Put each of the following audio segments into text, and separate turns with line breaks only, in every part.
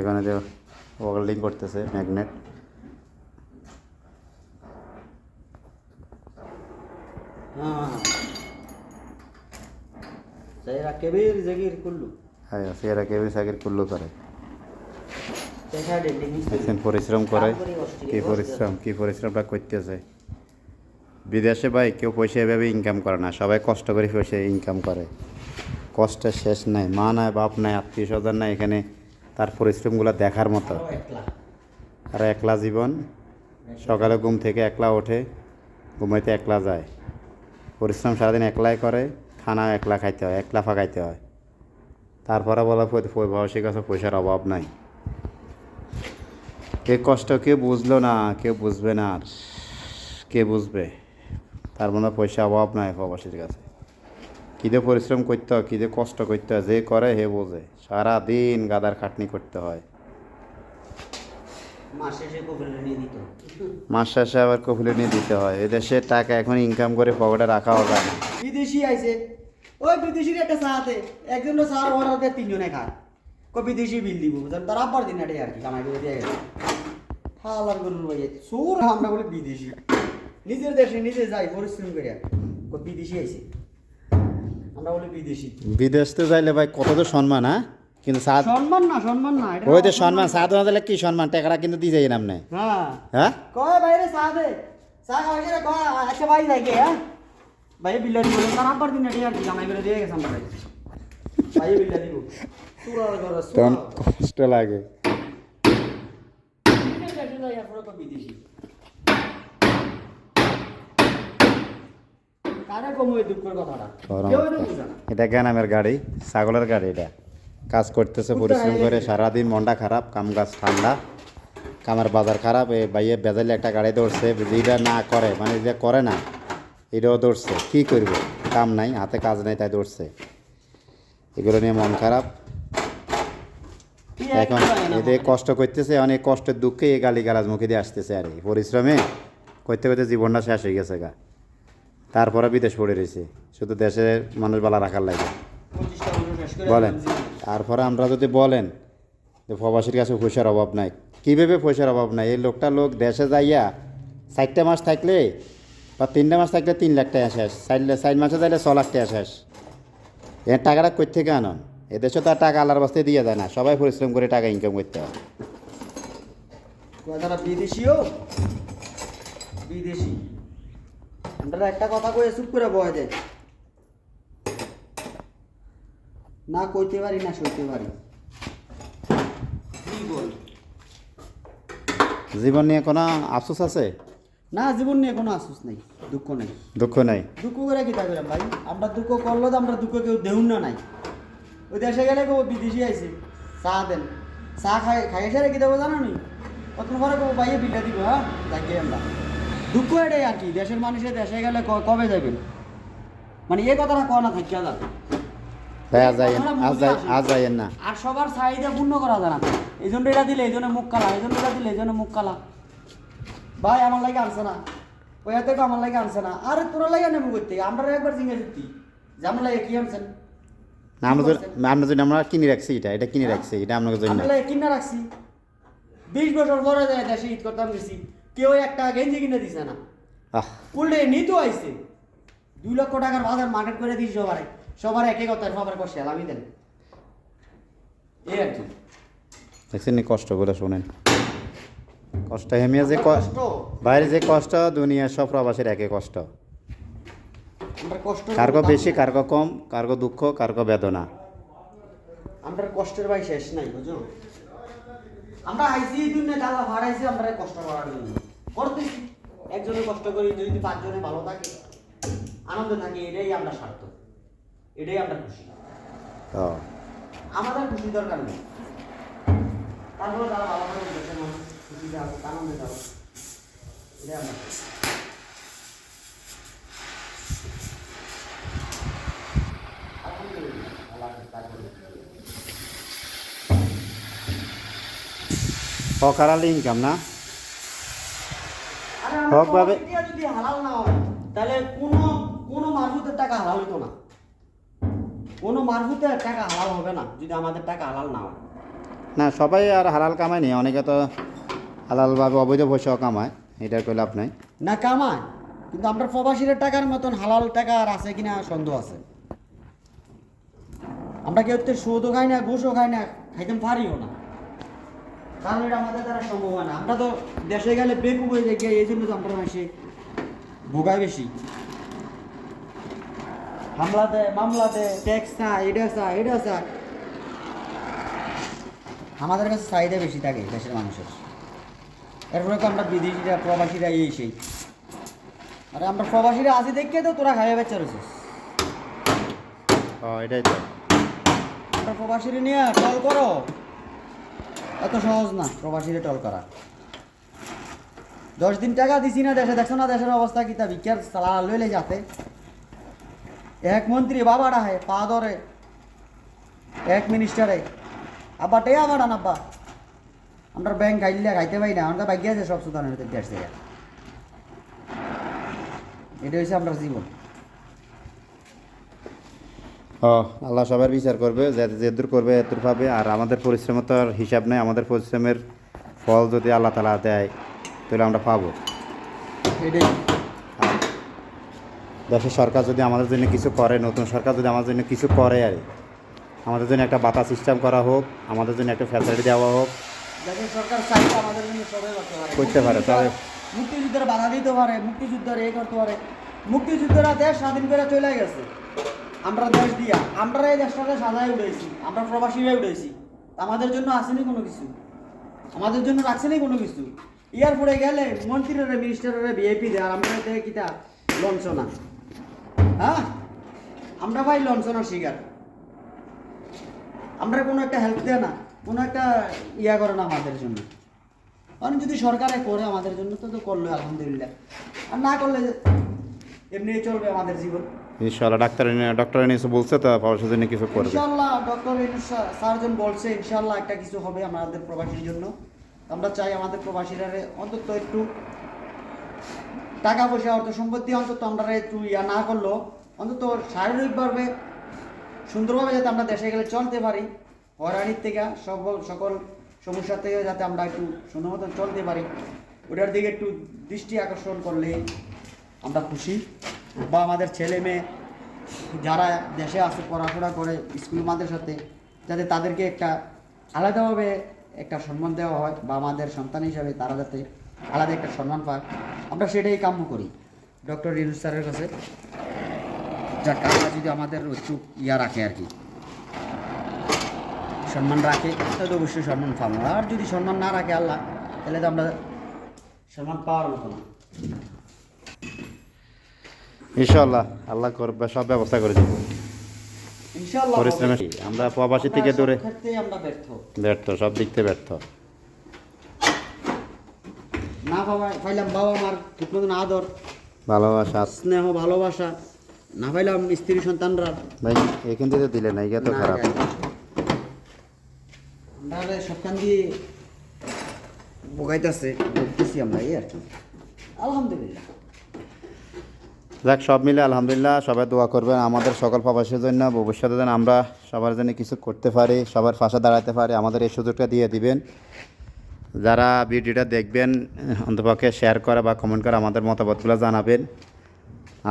এখানে যে ওয়েল্ডিং করতেছে ম্যাগনেট।
হ্যাঁ। কেবির জাগির কুল্লু।
হ্যাঁ সেরা কুল্লু করে। দেখছেন পরিশ্রম করে কি পরিশ্রম কি পরিশ্রমটা করতেছে। বিদেশে ভাই কেউ পয়সা এভাবে ইনকাম করে না সবাই কষ্ট করে পয়সা ইনকাম করে। কষ্টের শেষ নাই মা নাই বাপ নাই আত্মীয় স্বজন নাই এখানে তার পরিশ্রমগুলো দেখার মতো। আর একলা জীবন। সকালে ঘুম থেকে একলা ওঠে, ঘুমাইতে একলা যায়। পরিশ্রম সারাদিন একলাই করে খানা একলা খাইতে হয়, একলা ফাঁকাইতে হয়। তারপরে বলা প্রবাসী কাছে পয়সার অভাব নাই। কে কষ্ট কেউ বুঝলো না, কেউ বুঝবে না আর কে বুঝবে? তার মনে পয়সা অভাব নাই প্রবাসীর কাছে। কী দিয়ে পরিশ্রম করতে হয়, কী দিয়ে কষ্ট করতে হয়, যে করে হে বোঝে। সারাদিন গাদার খাটনি করতে হয়।
মাস শেষে
আবার কফিলে নিয়ে দিতে হয়। এদেশে টাকা এখন ইনকাম করে পকেটে রাখাও যায় না।
বিদেশি আইছে। ওই বিদেশির একটা চাতে একজন চা অর্ডার দিয়ে তিনজনে খায়। কই বিদেশি বিল দিব তার আব্বার দিন আর কি কামাই করে দিয়ে গেছে। হালার গরুর ভাই সুর আমরা বলে বিদেশি। নিজের দেশে নিজে যাই পরিশ্রম করে। কই বিদেশি আইছে। আমরা বলি বিদেশি।
বিদেশ তো যাইলে ভাই কত তো সম্মান হ্যাঁ? কিন্তু
সম্মান না সম্মান না
ওই তো সম্মান সাধু না দিলে কি সম্মান? টাকাটা কিন্তু দিয়ে যাই নামনে
হ্যাঁ।
হ্যাঁ?
কয় বাইরে কয়? আচ্ছা ভাই যাই হ্যাঁ? ভাই বিল্লারি বলে তার আব্বার দিন এটাই আর কি কামাই করে দিয়ে গেছে আমরা ভাই বিল্লা দিব।
তখন কষ্ট লাগে।
এটা
এটা গ্যানামের গাড়ি ছাগলের গাড়ি এটা। কাজ করতেছে পরিশ্রম করে সারাদিন মনটা খারাপ কাম কাজ ঠান্ডা কামার বাজার খারাপ এই বাইয়ে বেজাইলে একটা গাড়ি দৌড়ছে যেটা না করে মানে যে করে না এটাও দৌড়ছে কি করবে? কাম নাই হাতে কাজ নাই তাই দৌড়ছে এগুলো নিয়ে মন খারাপ। এখন এদের কষ্ট করতেছে অনেক কষ্টের দুঃখে এই গালি গালাজ মুখে দিয়ে আসতেছে আর কি। পরিশ্রমে করতে করতে জীবনটা শেষ হয়ে গেছে গা। তারপরে বিদেশ পড়ে রয়েছে। শুধু দেশের মানুষ বালা রাখার লাগে। বলেন। তারপরে আমরা যদি বলেন যে প্রবাসীর কাছে পয়সার অভাব নাই কীভাবে পয়সার অভাব নাই? এই লোকটা লোক দেশে যাইয়া চারটে মাস থাকলে বা তিনটে মাস থাকলে তিন লাখ টাকা শেষ চার চার মাসে যাইলে ছ লাখ টাকা শেষ। এর টাকাটা কই থেকে আনন এদেশে তো আর টাকা আল্লাহর বাস্তে দিয়ে যায় না সবাই পরিশ্রম করে টাকা ইনকাম করতে হয়।
বিদেশিও? বিদেশি। আমরা একটা কথা কয়ে চুপ করে বয় দেয়। না কইতে পারি না সইতে পারি। জীবন
নিয়ে কোনো আফসোস আছে?
না জীবন নিয়ে কোনো আফসোস নেই দুঃখ নেই।
দুঃখ নাই?
দুঃখ করে কি থাকবে ভাই? আমরা দুঃখ করল তো আমরা দুঃখ কেউ দেউন না নাই। ওই দেশে গেলে কেউ বিদেশি আইছে চা দেন। চা খাই খাই এসে কি দেবো জানো নি? কত পরে কেউ বাইরে বিল্লা দিব হ্যাঁ? যাকে আমরা। দুঃখ এটাই আর কি দেশের মানুষের দেশে গেলে কবে যাবেন মানে এ কথাটা কয় না থাকিয়া যাবে?
তাই আজ যাইয়েন আজ যাই আজ যাইয়েন না।
আর সবার চাহিদা পূর্ণ করা যায় না। এই জন্য এটা দিলে এই জন্য মুখ কালা এই জন্য এটা দিলে এই জন্য মুখ কালা। ভাই আমার লাগে আনছে না। ওই হাতে আমার লাগে আনছে না। আরে তোরা লাগে নেব করতে আমরা একবার জিজ্ঞেস করতি যে আমার লাগে কি আনছেন?
আমরা যদি আমরা যদি আমরা কিনে রাখছি এটা এটা কিনে রাখছি এটা আপনাকে জন্য।
আমরা লাগে রাখছি। বিশ বছর পরে যায় দেশে ঈদ করতাম গেছি কেউ একটা গেঞ্জি কিনে দিছে না। উল্টে নিতো আইছে। দুই লক্ষ টাকার বাজার মার্কেট করে সবার। সবার একে কথা সবার কষ্ট আমি দেন। এই আর কি।
দেখছেন কষ্টগুলো শোনেন। কষ্ট হেমিয়া যে
কষ্ট?
বাইরে যে কষ্ট দুনিয়া সব প্রবাসীর একই কষ্ট। কারগো বেশি কারগো কম কারগো দুঃখ কারগো বেদনা।
আমরা কষ্টের ভাই শেষ নাই বুঝো আমরা দুনিয়া আমরা কষ্ট করার জন্য। করতেছি। একজনে কষ্ট করি যদি পাঁচজনে ভালো থাকে আনন্দ থাকে এটাই আমরা স্বার্থ। এটাই আমরা খুশি। আমাদের খুশি দরকার নেই। তারপরে তারা ভালো করে দেশের মানুষ খুশি থাকুক আনন্দে থাকুক। এটাই আমরা।
অকারালি ইনকাম না?
আরে আমরা
হক ভাবে-
যদি হালাল না হয় তাহলে কোনো কোনো মারফুতের টাকা হালাল হতো না। কোনো মারফুতের টাকা হালাল হবে না যদি আমাদের টাকা হালাল না হয়।
না সবাই আর হালাল কামায় নি অনেকে তো হালালভাবে অবৈধ পয়সাও কামায় এটা কোনো লাভ নাই।
না কামায় কিন্তু আমরা প্রবাসীর টাকার মতন হালাল টাকা আর আছে কিনা সন্দেহ আছে। আমরা কেউ তো সুদও খাই না ঘুষও খাই না খাইতে পারিও না। কারণ এটা আমাদের দ্বারা সম্ভব হয় না। আমরা তো দেশে গেলে বেকুব হয়ে যাই এই জন্য তো আমরা বেশি ভোগায় বেশি। হামলা দেয় মামলা দেয় ট্যাক্স চা এটা চা এটা চা আমাদের কাছে চাহিদা বেশি থাকে দেশের মানুষের। এরপরে তো আমরা বিদেশিরা প্রবাসীরা এই সেই। আরে আমরা প্রবাসীরা আছি দেখে তো তোরা খাইয়ে বেচা রয়েছিস।
এটাই তো।
আমরা প্রবাসীরা নিয়ে টল করো। এত সহজ না প্রবাসীরা টল করা। দশ দিন টাকা দিছি না দেশে দেখছ না দেশের অবস্থা কি তা? বিকার সালা লইলে যাতে। এক মন্ত্রী বাবা ডাহে পা ধরে এক মিনিস্টারে আব্বা টেয়া বাড়ান আব্বা। আমরা ব্যাংক খাইলে খাইতে পাই না আমরা ভাগ্য আছে সব ভিতরে দেশ থেকে এটা হচ্ছে আমরা জীবন।
ও আল্লাহ সবার বিচার করবে যে যেদূর করবে এদূর পাবে আর আমাদের পরিশ্রমের তো আর হিসাব নেই আমাদের পরিশ্রমের ফল যদি আল্লাহ তালা দেয় তাহলে আমরা পাবো।
এটাই।
দেশের সরকার যদি আমাদের জন্য কিছু করে নতুন সরকার যদি আমাদের জন্য কিছু করে আর আমাদের জন্য একটা বাতা সিস্টেম করা হোক আমাদের জন্য একটা ফ্যাসিলিটি দেওয়া হোক।
করতে পারে।
তবে-
মুক্তিযুদ্ধের বাধা দিতে পারে মুক্তিযুদ্ধের এ করতে পারে। মুক্তিযুদ্ধরা দেশ স্বাধীন করে চলে গেছে। আমরা দেশ দিয়া আমরা এই দেশটাকে সাজায় উঠেছি আমরা প্রবাসীরা উঠেছি। আমাদের জন্য আসেনি কোনো কিছু। আমাদের জন্য রাখছেনি কোনো কিছু। ইয়ার পরে গেলে মন্ত্রীরা মিনিস্টাররা ভিআইপি দেয় আর আমরা কিটা লঞ্চনা হ্যাঁ? আমরা ভাই লঞ্চনার শিকার। আমরা কোনো একটা হেল্প দেয় না কোনো একটা ইয়া করে না আমাদের জন্য। কারণ যদি সরকারে করে আমাদের জন্য তো তো করল আলহামদুলিল্লাহ। আর না করলে এমনি চলবে আমাদের জীবন।
ইনশাল্লাহ ডাক্তার ডক্টর এসে বলছে তো পয়সার জন্য কিছু করবে।
ইনশাল্লাহ ডক্টর সার্জন বলছে ইনশাল্লাহ একটা কিছু হবে আমাদের প্রবাসীর জন্য। আমরা চাই আমাদের প্রবাসীরা অন্তত একটু টাকা পয়সা অর্থ সম্পত্তি অন্তত আমরা একটু ইয়া না করলেও অন্তত শারীরিকভাবে সুন্দরভাবে যাতে আমরা দেশে গেলে চলতে পারি, হয়রানির থেকে সকল সকল সমস্যা থেকে যাতে আমরা একটু সুন্দর মতন চলতে পারি, ওটার দিকে একটু দৃষ্টি আকর্ষণ করলে আমরা খুশি। বা আমাদের ছেলে মেয়ে যারা দেশে আসে পড়াশোনা করে, স্কুল মাদ্রাসাতে যাতে তাদেরকে একটা আলাদাভাবে একটা সম্মান দেওয়া হয়, বা আমাদের সন্তান হিসাবে তারা যাতে আলাদা একটা সম্মান পায় আমরা সেটাই কাম্য করি। ডক্টর রিনু স্যারের কাছে যাক আমরা যদি আমাদের একটু ইয়া রাখে আর কি। সম্মান রাখে তাহলে অবশ্যই সম্মান পাবো। আর যদি সম্মান না রাখে আল্লাহ তাহলে তো আমরা সম্মান পাওয়ার মতো না।
ইনশাল্লাহ আল্লাহ করবে সব ব্যবস্থা করে দেবো। আমরা প্রবাসী থেকে দূরে
ব্যর্থ
সব দিক থেকে ব্যর্থ।
না বাবা পাইলাম বাবা মার ঠিক মতন আদর
ভালোবাসা।
স্নেহ ভালোবাসা। না পাইলাম স্ত্রী সন্তানরা।
ভাই এখান থেকে দিলে না এটা তো খারাপ।
আমরা সবখান দিয়ে বোগাইতেছে ভুগতেছি আমরা এই আর কি। আলহামদুলিল্লাহ।
যাক সব মিলে আলহামদুলিল্লাহ সবাই দোয়া করবেন আমাদের সকল প্রবাসীর জন্য ভবিষ্যতে যেন আমরা সবার জন্য কিছু করতে পারি সবার পাশে দাঁড়াতে পারি আমাদের এই সুযোগটা দিয়ে দিবেন। যারা ভিডিওটা দেখবেন অন্তপক্ষে শেয়ার করা বা কমেন্ট করা আমাদের মতামতগুলো জানাবেন।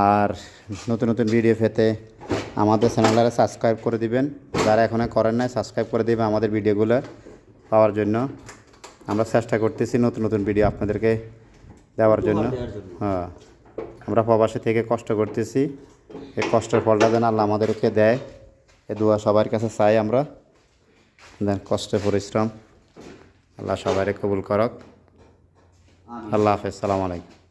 আর নতুন নতুন ভিডিও পেতে আমাদের চ্যানেলটা সাবস্ক্রাইব করে দিবেন। যারা এখনও করেন নাই সাবস্ক্রাইব করে দিবেন আমাদের ভিডিওগুলো পাওয়ার জন্য। আমরা চেষ্টা করতেছি নতুন নতুন ভিডিও আপনাদেরকে দেওয়ার জন্য।
উপহার দেওয়ার জন্য।
হ্যাঁ আমরা প্রবাসী থেকে কষ্ট করতেছি। এই কষ্টের ফলটা যেন আল্লাহ আমাদেরকে দেয়। এ দোয়া সবার কাছে চাই আমরা। দেন কষ্টে পরিশ্রম। আল্লাহ সবাই কবুল করক। আল্লাহ হাফেজ সালাম আলাইকুম।